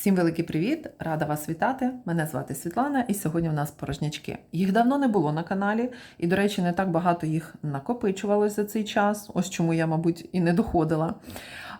Всім великий привіт! Рада вас вітати. Мене звати Світлана, і сьогодні у нас порожнячки. Їх давно не було на каналі, і, до речі, не так багато їх накопичувалось за цей час. Ось чому я, мабуть, і не доходила.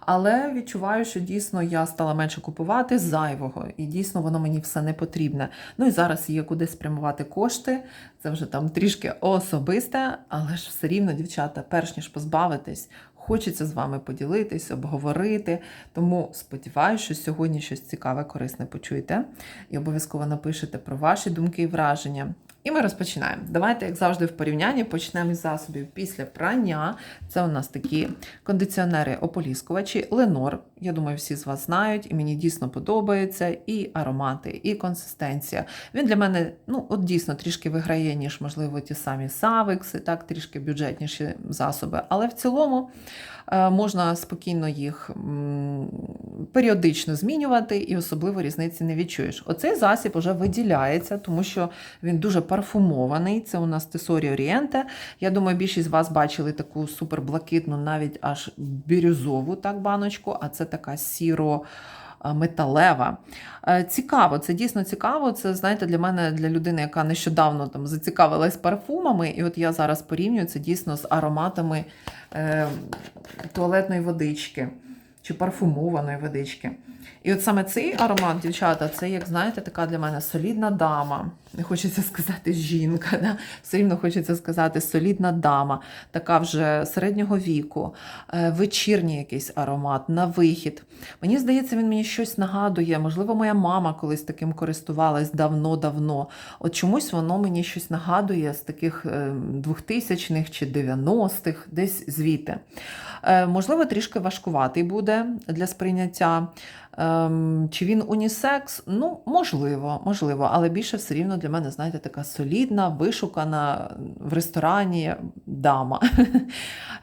Але відчуваю, що дійсно я стала менше купувати зайвого, і дійсно воно мені все не потрібне. Ну і зараз є куди спрямувати кошти. Це вже там трішки особисте, але ж все рівно, дівчата, перш ніж позбавитись. Хочеться з вами поділитись, обговорити. Тому сподіваюся, що сьогодні щось цікаве, корисне почуєте. І обов'язково напишете про ваші думки і враження. І ми розпочинаємо. Давайте, як завжди, в порівнянні почнемо із засобів після прання. Це у нас такі кондиціонери-ополіскувачі Ленор. Я думаю, всі з вас знають, і мені дійсно подобається і аромати, і консистенція. Він для мене ну, от дійсно трішки виграє, ніж, можливо, ті самі савикси, так, трішки бюджетніші засоби. Але в цілому е, можна спокійно їх періодично змінювати, і особливо різниці не відчуєш. Оцей засіб вже виділяється, тому що він дуже парфумований. Це у нас Тесорі Орієнте. Я думаю, більшість з вас бачили таку суперблакитну, навіть аж бірюзову так, баночку, а це така сіро. Металева. Е, Цікаво, це дійсно цікаво. Це, знаєте, для мене, для людини, яка нещодавно там зацікавилась парфумами, і от я зараз порівнюю це дійсно з ароматами е, туалетної водички чи парфумованої водички. І от саме цей аромат, дівчата, це, як знаєте, така для мене солідна дама. Не хочеться сказати жінка, да? все рівно хочеться сказати солідна дама, така вже середнього віку, е, вечірній якийсь аромат, на вихід. Мені здається, він мені щось нагадує. Можливо, моя мама колись таким користувалась давно-давно. От чомусь воно мені щось нагадує з таких 2000-х чи 90-х, десь звідти. Е, Можливо, трішки важкуватий буде для сприйняття. Ем, Чи він унісекс? Ну, можливо, можливо, але більше все рівно для мене, знаєте, така солідна, вишукана в ресторані дама.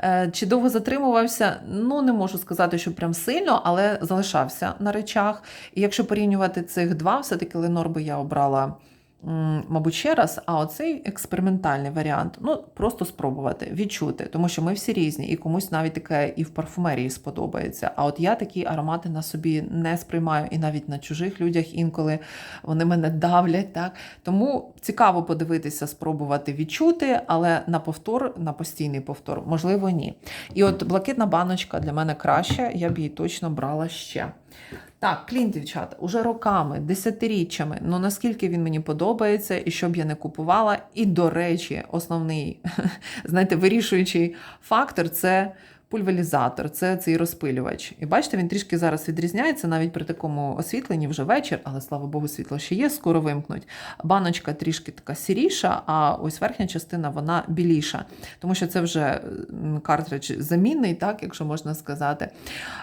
Е, Чи довго затримувався? Ну, не можу сказати, що прям сильно, але залишався на речах. І якщо порівнювати цих два, все-таки Ленор би я обрала. Мабуть, ще раз, а оцей експериментальний варіант ну просто спробувати відчути, тому що ми всі різні, і комусь навіть таке і в парфумерії сподобається. А от я такі аромати на собі не сприймаю, і навіть на чужих людях інколи вони мене давлять. Так тому цікаво подивитися, спробувати відчути, але на повтор, на постійний повтор, можливо, ні. І от блакитна баночка для мене краща, я б її точно брала ще. Так, клін, дівчата, уже роками, десятиріччями. Ну наскільки він мені подобається, і щоб я не купувала. І, до речі, основний, знаєте, вирішуючий фактор це пульверізатор, це цей розпилювач. І бачите, він трішки зараз відрізняється навіть при такому освітленні вже вечір, але слава Богу, світло ще є, скоро вимкнуть. Баночка трішки така сіріша, а ось верхня частина вона біліша, тому що це вже картридж замінний, так, якщо можна сказати.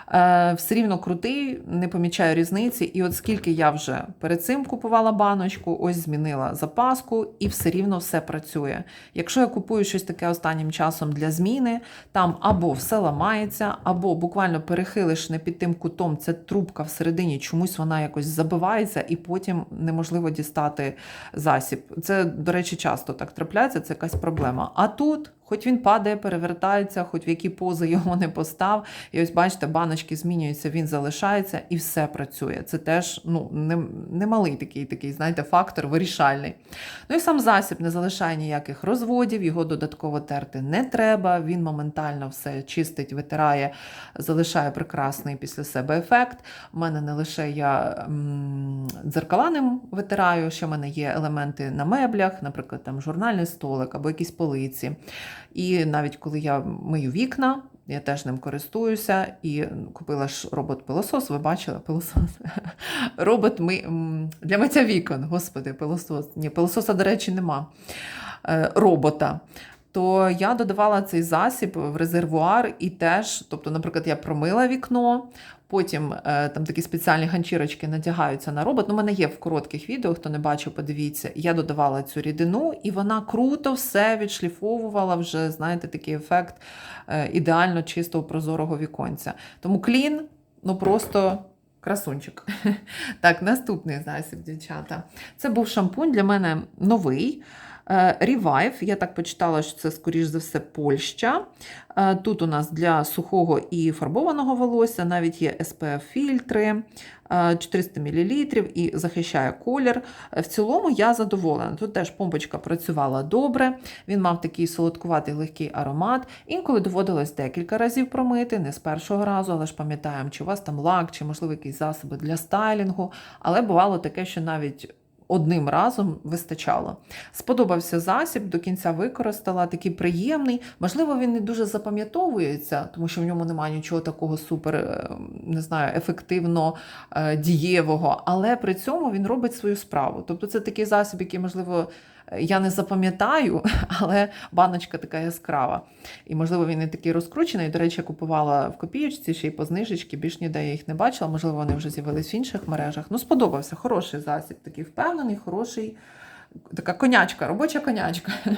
Е, все рівно крутий, не помічаю різниці. І от скільки я вже перед цим купувала баночку, ось змінила запаску, і все рівно все працює. Якщо я купую щось таке останнім часом для зміни, там або все ламається, або буквально перехилиш не під тим кутом, це трубка всередині, чомусь вона якось забивається, і потім неможливо дістати засіб. Це, до речі, часто так трапляється, це якась проблема. А тут. Хоч він падає, перевертається, хоч в які пози його не постав. І ось бачите, баночки змінюються, він залишається і все працює. Це теж ну, не, не такий, такий, знаєте, фактор вирішальний. Ну і сам засіб не залишає ніяких розводів, його додатково терти не треба. Він моментально все чистить, витирає, залишає прекрасний після себе ефект. У мене не лише я м, дзеркала ним витираю, ще в мене є елементи на меблях, наприклад, там журнальний столик або якісь полиці. І навіть коли я мию вікна, я теж ним користуюся і купила ж робот-пилосос. Ви бачили пилосос? Робот ми... для миття вікон, господи, пилосос. Ні, пилососа, до речі, нема. Е, Робота. То я додавала цей засіб в резервуар і теж, тобто, наприклад, я промила вікно, потім е, там такі спеціальні ганчірочки надягаються на робот. Ну, у мене є в коротких відео, хто не бачив, подивіться. Я додавала цю рідину, і вона круто все відшліфовувала вже, знаєте, такий ефект е, ідеально чистого прозорого віконця. Тому клін, ну просто. Красунчик. Так, наступний засіб, дівчата. Це був шампунь для мене новий. Е, Revive, я так почитала, що це, скоріш за все, Польща. Е, Тут у нас для сухого і фарбованого волосся навіть є SPF-фільтри, е, 400 мл і захищає колір. Е, В цілому я задоволена. Тут теж помпочка працювала добре, він мав такий солодкуватий легкий аромат. Інколи доводилось декілька разів промити, не з першого разу, але ж пам'ятаємо, чи у вас там лак, чи, можливо, якісь засоби для стайлінгу. Але бувало таке, що навіть одним разом вистачало. Сподобався засіб, до кінця використала, такий приємний. Можливо, він не дуже запам'ятовується, тому що в ньому немає нічого такого супер, е, не знаю, ефективно е, дієвого, але при цьому він робить свою справу. Тобто це такий засіб, який, можливо, я не запам'ятаю, але баночка така яскрава. І, можливо, він не такий розкручений. До речі, я купувала в копієчці, ще й по знижечці, більш ніде я їх не бачила. Можливо, вони вже з'явились в інших мережах. Ну, сподобався. Хороший засіб, такий впевнений, хороший. Така конячка, робоча конячка.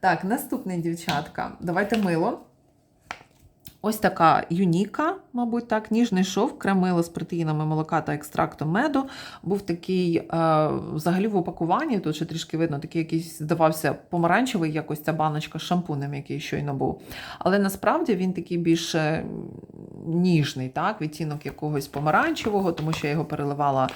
Так, наступний дівчатка. Давайте мило. Ось така юніка, мабуть, так, ніжний шов, кремило з протеїнами молока та екстрактом меду. Був такий, е, взагалі в упакуванні, тут ще трішки видно, такий якийсь здавався помаранчевий, якось ця баночка з шампунем, який щойно був. Але насправді він такий більш е, ніжний, так, відтінок якогось помаранчевого, тому що я його переливала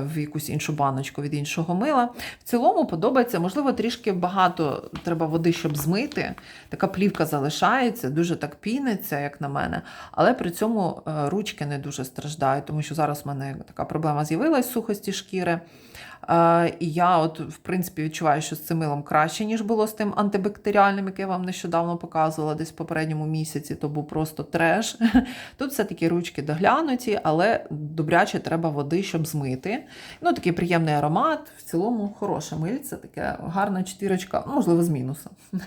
в якусь іншу баночку від іншого мила. В цілому подобається, можливо, трішки багато треба води, щоб змити. Така плівка залишається, дуже так піниться, як на мене. Але при цьому е, ручки не дуже страждають, тому що зараз в мене така проблема з'явилась сухості шкіри. Е, І я, от, в принципі, відчуваю, що з цим милом краще, ніж було з тим антибактеріальним, яке я вам нещодавно показувала десь в попередньому місяці, то був просто треш. Тут все-таки ручки доглянуті, але добряче треба води, щоб змити. Ну, такий приємний аромат. В цілому хороше мильце, таке гарна четвірочка, ну, можливо, з мінусом.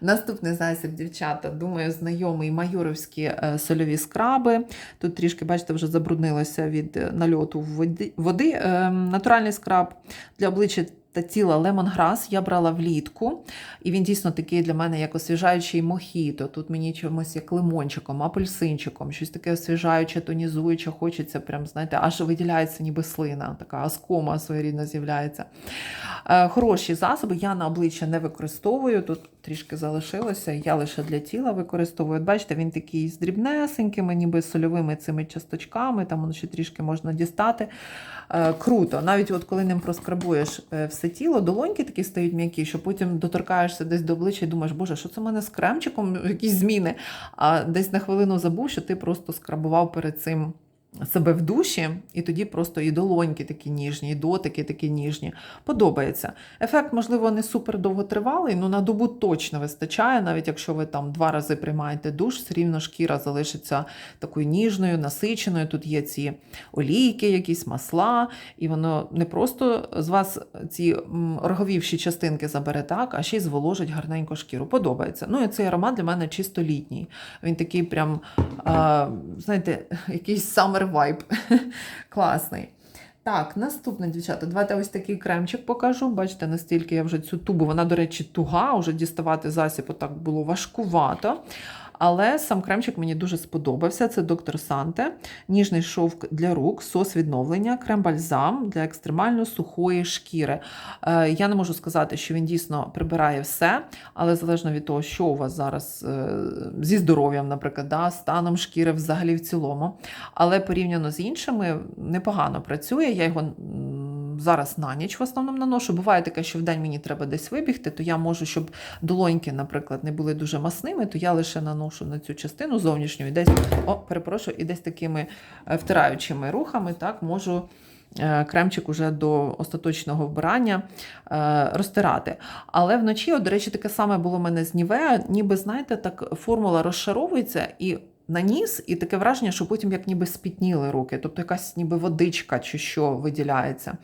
Наступний засіб, дівчата, думаю, знайомий майоровські е, сольові скраби. Тут трішки, бачите, вже забруднилося від е, нальоту води. води. Е, Натуральний скраб для обличчя та тіла лемонграс я брала влітку, і він дійсно такий для мене як освіжаючий мохіто. Тут мені чомусь як лимончиком, апельсинчиком, щось таке освіжаюче, тонізуюче, хочеться, прям, знаєте, аж виділяється ніби слина, така аскома своєрідно з'являється. Е, Хороші засоби я на обличчя не використовую. Тут трішки залишилося, я лише для тіла використовую. Бачите, він такий з дрібнесенькими, ніби сольовими цими часточками, там ще трішки можна дістати. Е, Круто. Навіть от коли ним проскрабуєш е, все тіло, долоньки такі стають м'які, що потім доторкаєшся десь до обличчя і думаєш, боже, що це в мене з кремчиком, якісь зміни. А десь на хвилину забув, що ти просто скрабував перед цим себе в душі, і тоді просто і долоньки такі ніжні, і дотики такі ніжні. Подобається. Ефект, можливо, не супер довготривалий, але на добу точно вистачає, навіть якщо ви там два рази приймаєте душ, все рівно шкіра залишиться такою ніжною, насиченою. Тут є ці олійки, якісь масла, і воно не просто з вас ці роговівші частинки забере так, а ще й зволожить гарненько шкіру. Подобається. Ну і цей аромат для мене чисто літній. Він такий прям, а, знаєте, якийсь summer вайб. Класний. Так, наступне, дівчата, давайте ось такий кремчик покажу. Бачите, настільки я вже цю тубу, вона, до речі, туга, вже діставати засіб отак було важкувато. Але сам кремчик мені дуже сподобався. Це доктор Санте, ніжний шовк для рук, сос відновлення, крем-бальзам для екстремально сухої шкіри. Е, Я не можу сказати, що він дійсно прибирає все, але залежно від того, що у вас зараз е, зі здоров'ям, наприклад, да, станом шкіри взагалі в цілому. Але порівняно з іншими непогано працює. Я його зараз на ніч в основному наношу. Буває таке, що в день мені треба десь вибігти, то я можу, щоб долоньки, наприклад, не були дуже масними, то я лише наношу на цю частину зовнішню і десь, о, перепрошую, і десь такими е, втираючими рухами так можу. е, Кремчик уже до остаточного вбирання е, розтирати. Але вночі, от, до речі, таке саме було в мене з Нівеа, ніби, знаєте, так формула розшаровується і наніс, і таке враження, що потім як ніби спітніли руки, тобто якась ніби водичка чи що виділяється.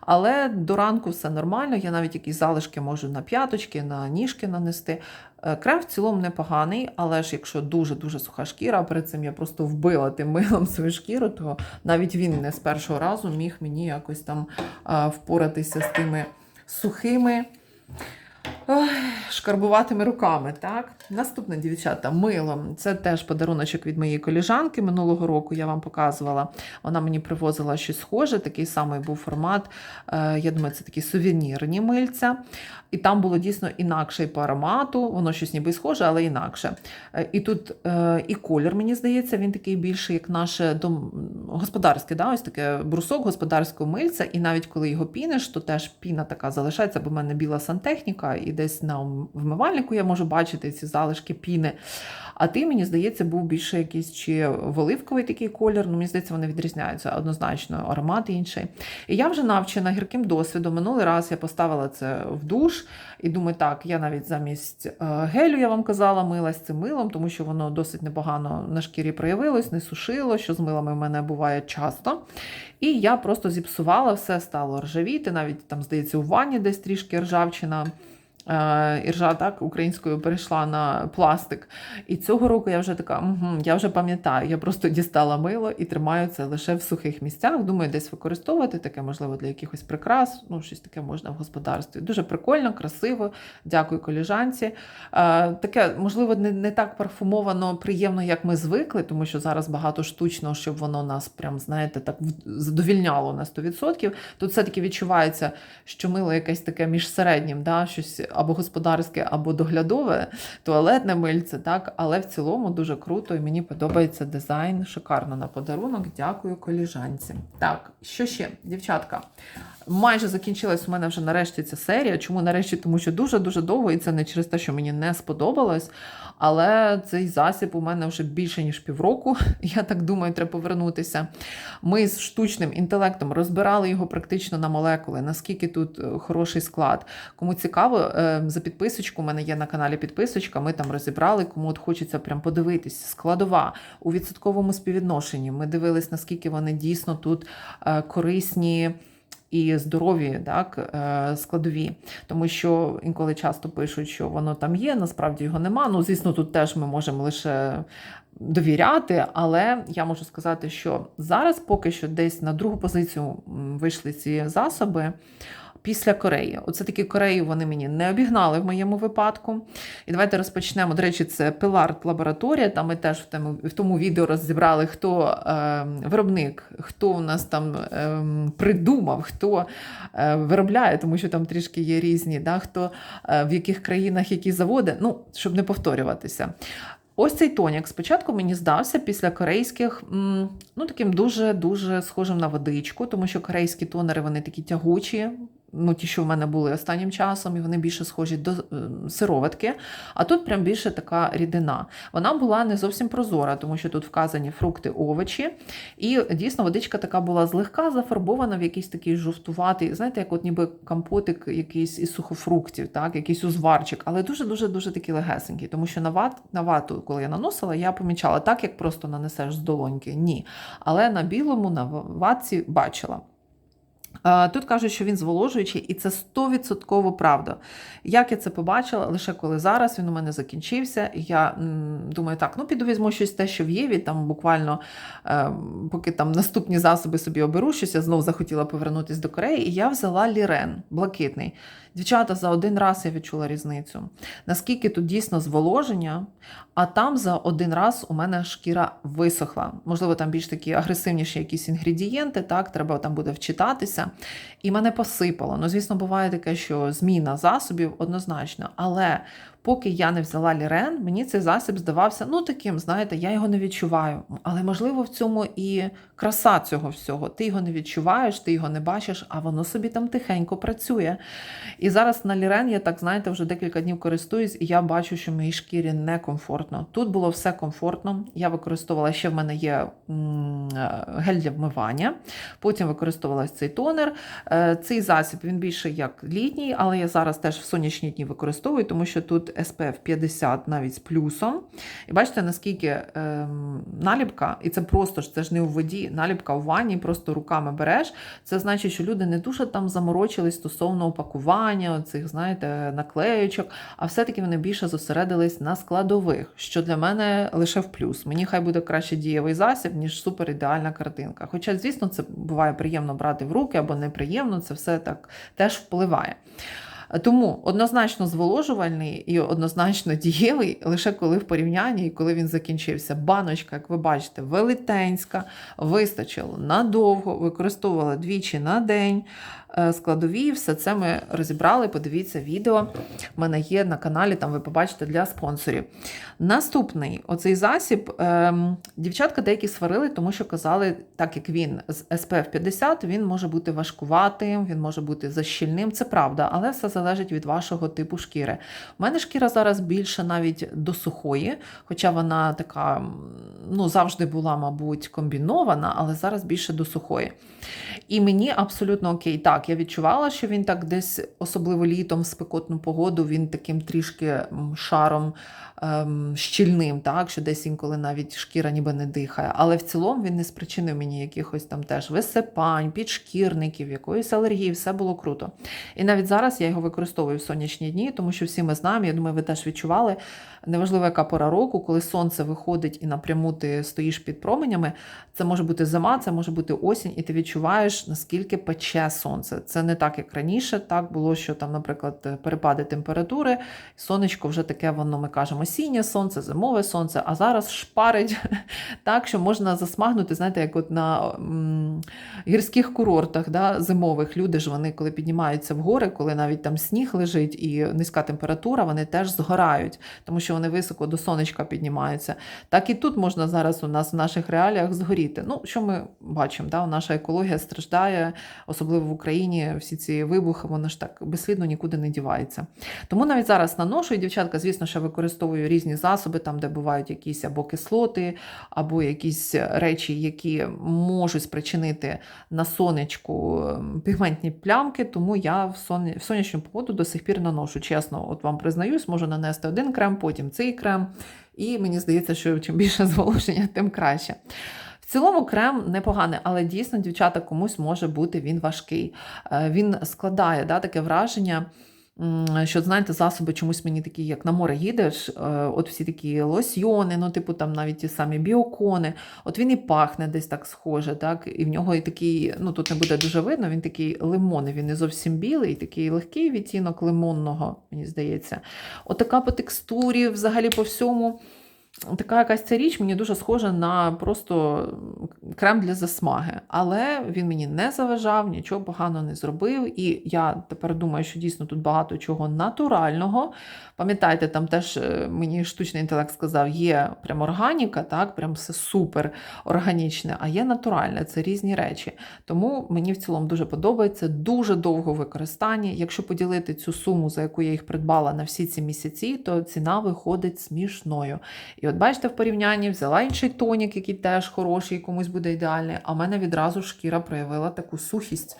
Але до ранку все нормально, я навіть якісь залишки можу на п'яточки, на ніжки нанести. Е, Крем в цілому непоганий, але ж якщо дуже-дуже суха шкіра, перед цим я просто вбила тим милом свою шкіру, то навіть він не з першого разу міг мені якось там впоратися з тими сухими. Ой, шкарбуватими руками. Так, наступне дівчата, мило. Це теж подаруночок від моєї коліжанки. Минулого року я вам показувала. Вона мені привозила щось схоже, такий самий був формат. Е, Я думаю, це такі сувенірні мильця. І там було дійсно інакше по аромату, воно щось ніби схоже, але інакше. Е, І тут е, і колір, мені здається, він такий більше, як наше дом... господарське, да? ось таке брусок господарського мильця. І навіть коли його піниш, то теж піна така залишається, бо в мене біла сантехніка, і десь на вмивальнику я можу бачити ці залишки піни. А ти, мені здається, був більше якийсь чи оливковий такий колір. Ну, мені здається, вони відрізняються однозначно, аромат інший. І я вже навчена гірким досвідом. Минулий раз я поставила це в душ і думаю, так, я навіть замість е, гелю, я вам казала, милась цим милом, тому що воно досить непогано на шкірі проявилось, не сушило, що з милами в мене буває часто. І я просто зіпсувала, все стало ржавіти, навіть там, здається, у ванні десь трішки ржавчина. Е, Іржа так українською перейшла на пластик. І цього року я вже така, угу, я вже пам'ятаю, я просто дістала мило і тримаю це лише в сухих місцях. Думаю, десь використовувати таке, можливо, для якихось прикрас. Ну, щось таке можна в господарстві. Дуже прикольно, красиво. Дякую коліжанці. Е, Таке, можливо, не, не так парфумовано, приємно, як ми звикли, тому що зараз багато штучного, щоб воно нас прям, знаєте, так задовільняло на 100%. Тут все-таки відчувається, що мило якесь таке між середнім, да, щось або господарське, або доглядове, туалетне мильце, так, але в цілому дуже круто і мені подобається дизайн. Шикарно на подарунок. Дякую коліжанці. Так, що ще, дівчатка? Майже закінчилась у мене вже нарешті ця серія. Чому нарешті? Тому що дуже-дуже довго, і це не через те, що мені не сподобалось. Але цей засіб у мене вже більше ніж півроку. Я так думаю, треба повернутися. Ми з штучним інтелектом розбирали його практично на молекули, наскільки тут е, хороший склад. Кому цікаво, е, за підписочку, у мене є на каналі підписочка, ми там розібрали, кому от хочеться прям подивитись. Складова у відсотковому співвідношенні. Ми дивились, наскільки вони дійсно тут е, корисні. І здорові так, е, складові, тому що інколи часто пишуть, що воно там є, насправді його нема. Ну, звісно, тут теж ми можемо лише довіряти, але я можу сказати, що зараз поки що десь на другу позицію вийшли ці засоби. Після Кореї. Оце такі Кореї вони мені не обігнали в моєму випадку. І давайте розпочнемо. До речі, це Пиларт лабораторія. Там ми теж в тому, в тому відео розібрали, хто е, виробник, хто у нас там е, придумав, хто е, виробляє, тому що там трішки є різні, да, хто е, в яких країнах які заводи, ну, щоб не повторюватися. Ось цей тонік спочатку мені здався після корейських, ну таким дуже-дуже схожим на водичку, тому що корейські тонери вони такі тягучі. Ну, ті, що в мене були останнім часом, і вони більше схожі до е, сироватки. А тут прям більше така рідина. Вона була не зовсім прозора, тому що тут вказані фрукти, овочі. І дійсно водичка така була злегка зафарбована в якийсь такий жовтуватий, знаєте, як от ніби компотик якийсь із сухофруктів, так, якийсь узварчик, але дуже-дуже дуже такий легесенький. Тому що на, ват, на вату, коли я наносила, я помічала так, як просто нанесеш з долоньки. Ні. Але на білому, на ватці бачила. Е, Тут кажуть, що він зволожуючий, і це 100% правда. Як я це побачила, лише коли зараз він у мене закінчився, я думаю, так, ну піду щось те, що в Єві, там буквально е, поки там наступні засоби собі оберу, щось я знов захотіла повернутися до Кореї, і я взяла лірен блакитний. Дівчата, за один раз я відчула різницю. Наскільки тут дійсно зволоження, а там за один раз у мене шкіра висохла. Можливо, там більш такі агресивніші якісь інгредієнти, так, треба там буде вчитатися. І мене посипало. Ну, звісно, буває таке, що зміна засобів однозначно. Але поки я не взяла лірен, мені цей засіб здавався, ну таким, знаєте, я його не відчуваю. Але можливо в цьому і краса цього всього. Ти його не відчуваєш, ти його не бачиш, а воно собі там тихенько працює. І зараз на лірен я так, знаєте, вже декілька днів користуюсь, і я бачу, що моїй шкірі некомфортно. Тут було все комфортно. Я використовувала ще в мене є е, гель для вмивання. Потім використовувала цей тонер. Е, Цей засіб він більше як літній, але я зараз теж в сонячні дні використовую, тому що тут SPF 50 навіть з плюсом. І бачите, наскільки ем, наліпка, і це просто ж це ж не у воді, наліпка у ванні, просто руками береш. Це значить, що люди не дуже там заморочились стосовно упакування, цих, знаєте, наклеючок, а все-таки вони більше зосередились на складових, що для мене лише в плюс. Мені хай буде краще дієвий засіб, ніж супер ідеальна картинка. Хоча, звісно, це буває приємно брати в руки або неприємно, це все так теж впливає. Тому однозначно зволожувальний і однозначно дієвий, лише коли в порівнянні і коли він закінчився. Баночка, як ви бачите, велетенська, вистачило надовго, використовувала двічі на день. Е, Складові, все це ми розібрали. Подивіться відео. В мене є на каналі, там ви побачите для спонсорів. Наступний оцей засіб. Ем, дівчатка деякі сварили, тому що казали, так як він з SPF 50, він може бути важкуватим, він може бути защільним. Це правда, але все залежить від вашого типу шкіри. У мене шкіра зараз більше навіть до сухої, хоча вона така ну, завжди була, мабуть, комбінована, але зараз більше до сухої. І мені абсолютно окей. Так, я відчувала, що він так десь, особливо літом, в спекотну погоду, він таким трішки шаром ем, щільним, так, що десь інколи навіть шкіра ніби не дихає. Але в цілому він не спричинив мені якихось там теж висипань, підшкірників, якоїсь алергії, все було круто. І навіть зараз я його використовую в сонячні дні, тому що всі ми знаємо, я думаю, ви теж відчували, неважливо, яка пора року, коли сонце виходить і напряму ти стоїш під променями, це може бути зима, це може бути осінь, і ти відчуваєш, наскільки пече сонце. Це не так, як раніше. Так було, що там, наприклад, перепади температури, сонечко вже таке, воно ми кажемо, осіннє сонце, зимове сонце, а зараз шпарить так, що можна засмагнути, знаєте, як от на м, гірських курортах да, зимових люди ж вони, коли піднімаються в гори, коли навіть там сніг лежить і низька температура, вони теж згорають, тому що вони високо до сонечка піднімаються. Так і тут можна зараз у нас в наших реаліях згоріти. Ну, що ми бачимо, да? наша екологія страждає, особливо в Україні, всі ці вибухи, воно ж так безслідно нікуди не дівається. Тому навіть зараз наношу, і дівчатка, звісно, що використовую різні засоби, там, де бувають якісь або кислоти, або якісь речі, які можуть спричинити на сонечку ем, пігментні плямки, тому я в, сон... в сонячну погоду до сих пір наношу. Чесно, от вам признаюсь, можу нанести один крем, потім цей крем. І мені здається, що чим більше зволоження, тим краще. В цілому крем непоганий, але дійсно, дівчата, комусь може бути він важкий. Е, Він складає да, таке враження. Що, знаєте, засоби чомусь мені такі, як на море їдеш, е, от всі такі лосьйони, ну, типу, там навіть ті самі біокони, от він і пахне десь так схоже, так, і в нього і такий, ну тут не буде дуже видно, він такий лимонний, він не зовсім білий, такий легкий відтінок лимонного, мені здається. От така по текстурі, взагалі по всьому. Така якась ця річ мені дуже схожа на просто крем для засмаги. Але він мені не заважав, нічого поганого не зробив. І я тепер думаю, що дійсно тут багато чого натурального. Пам'ятаєте, там теж е, мені штучний інтелект сказав, є прям органіка, так, прям все супер органічне, а є натуральне, це різні речі. Тому мені в цілому дуже подобається, дуже довго використання. Якщо поділити цю суму, за яку я їх придбала на всі ці місяці, то ціна виходить смішною. От бачите, в порівнянні взяла інший тонік, який теж хороший, комусь буде ідеальний, а в мене відразу шкіра проявила таку сухість.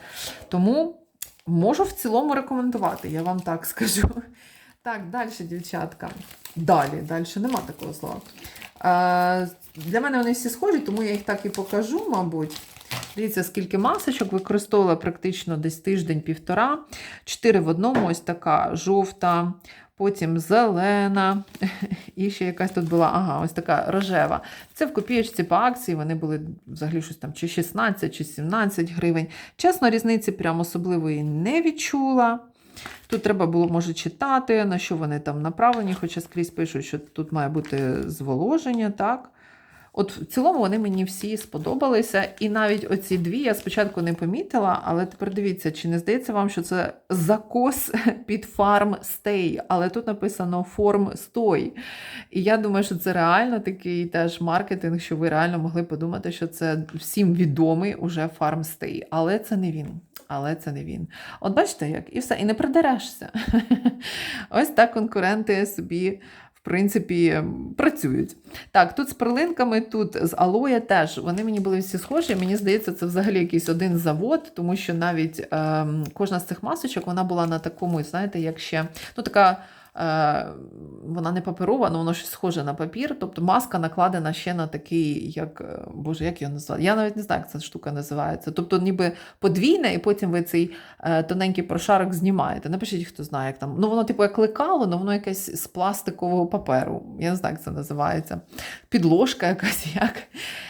Тому можу в цілому рекомендувати, я вам так скажу. Так, далі, дівчатка. Далі, далі нема такого слова. Е, для мене вони всі схожі, тому я їх так і покажу, мабуть. Дивіться, скільки масочок використовувала практично десь тиждень-півтора. Чотири в одному, ось така жовта, потім зелена, і ще якась тут була, ага, ось така рожева. Це в копієчці по акції, вони були взагалі щось там чи 16, чи 17 гривень. Чесно, різниці прям особливої не відчула. Тут треба було, може, читати, на що вони там направлені, хоча скрізь пишуть, що тут має бути зволоження, так? От в цілому вони мені всі сподобалися. І навіть оці дві я спочатку не помітила, але тепер дивіться, чи не здається вам, що це закос під фарм стей, але тут написано форм стой. І я думаю, що це реально такий теж маркетинг, що ви реально могли подумати, що це всім відомий уже фарм стей. Але це не він. Але це не він. От бачите, як і все, і не придерешся. Ось так конкуренти собі принципі, працюють. Так, тут з перлинками, тут з алоє теж. Вони мені були всі схожі. Мені здається, це взагалі якийсь один завод, тому що навіть е, кожна з цих масочок вона була на такому, знаєте, як ще ну така. Е, вона не паперова, але воно щось схоже на папір. Тобто маска накладена ще на такий, як е, Боже, як його назвати? Я навіть не знаю, як ця штука називається. Тобто, ніби подвійне, і потім ви цей е, тоненький прошарок знімаєте. Напишіть, хто знає, як там. Ну, воно, типу, як лекало, але воно якесь з пластикового паперу. Я не знаю, як це називається. Підложка якась як.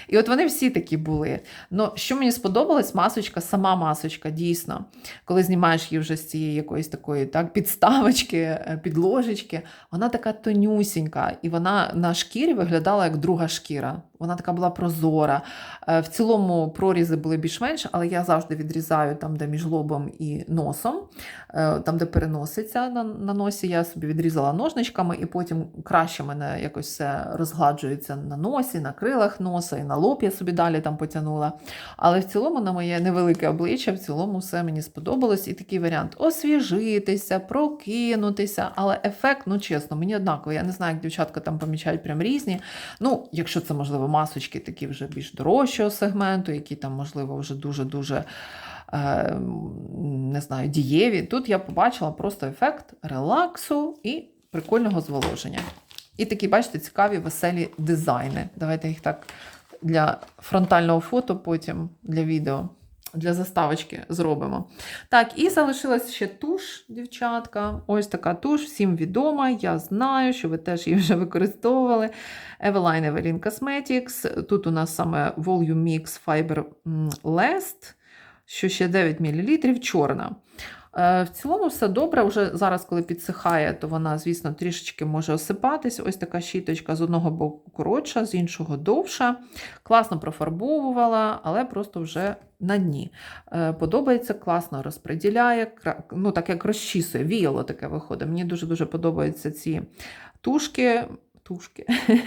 І от вони всі такі були. Ну, що мені сподобалось, масочка, сама масочка, дійсно, коли знімаєш її вже з цієї якоїсь такої так, підставочки, е, підложечки, вона така тонюсінька, і вона на шкірі виглядала як друга шкіра. Вона така була прозора. Е, В цілому прорізи були більш-менш, але я завжди відрізаю там, де між лобом і носом, е, там, де переноситься на, носі, я собі відрізала ножничками, і потім краще мене якось все розгладжується на носі, на крилах носа, і на лоб я собі далі там потягнула. Але в цілому на моє невелике обличчя, в цілому все мені сподобалось. І такий варіант освіжитися, прокинутися. Але ефект, ну чесно, мені однаково. Я не знаю, як дівчатка там помічають прям різні. Ну, якщо це, можливо, масочки такі вже більш дорожчого сегменту, які там, можливо, вже дуже-дуже. е, Не знаю, дієві. Тут я побачила просто ефект релаксу і прикольного зволоження. І такі, бачите, цікаві веселі дизайни. Давайте їх так для фронтального фото, потім для відео, для заставочки зробимо. Так, і залишилась ще туш, дівчатка. Ось така туш, всім відома. Я знаю, що ви теж її вже використовували. Eveline Evelyn Cosmetics. Тут у нас саме Volume Mix Fiber Last, що ще 9 мл, чорна. Е, В цілому все добре. Вже зараз, коли підсихає, то вона, звісно, трішечки може осипатись. Ось така щіточка з одного боку коротша, з іншого довша. Класно профарбовувала, але просто вже на дні. Е, Подобається, класно розподіляє, ну так як розчісує, віяло таке виходить. Мені дуже-дуже подобаються ці тушки. Тушки.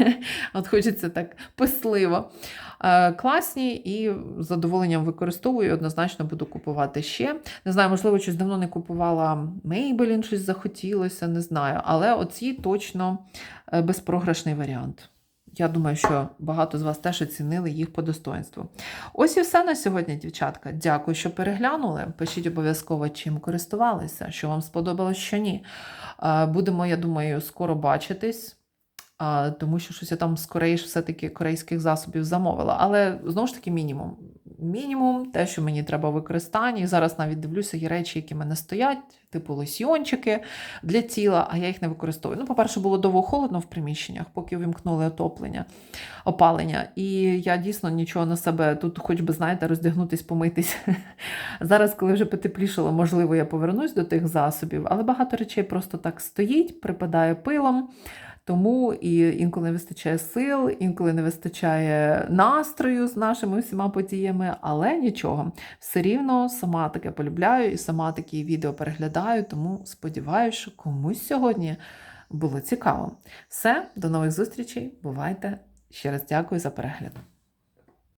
От хочеться так писливо. Е, Класні і задоволенням використовую, однозначно буду купувати ще. Не знаю, можливо, щось давно не купувала Maybelline, щось захотілося, не знаю. Але оці точно е, безпрограшний варіант. Я думаю, що багато з вас теж оцінили їх по достоинству. Ось і все на сьогодні, дівчатка. Дякую, що переглянули. Пишіть обов'язково, чим користувалися, що вам сподобалось, що ні. Е, Будемо, я думаю, скоро бачитись. Тому що щось я там скорейш все-таки корейських засобів замовила. Але знову ж таки, мінімум. Мінімум, те, що мені треба в використанні. І зараз навіть дивлюся, є речі, які в мене стоять, типу лосьйончики для тіла, а я їх не використовую. Ну, по-перше, було довго холодно в приміщеннях, поки увімкнули отоплення, опалення. І я дійсно нічого на себе тут, хоч би, знаєте, роздягнутись, помитись. Зараз, коли вже потеплішало, можливо, я повернусь до тих засобів, але багато речей просто так стоїть, припадає пилом. Тому і інколи не вистачає сил, інколи не вистачає настрою з нашими всіма подіями, але нічого. Все рівно сама таке полюбляю і сама такі відео переглядаю, тому сподіваюся, що комусь сьогодні було цікаво. Все, до нових зустрічей. Бувайте! Ще раз дякую за перегляд.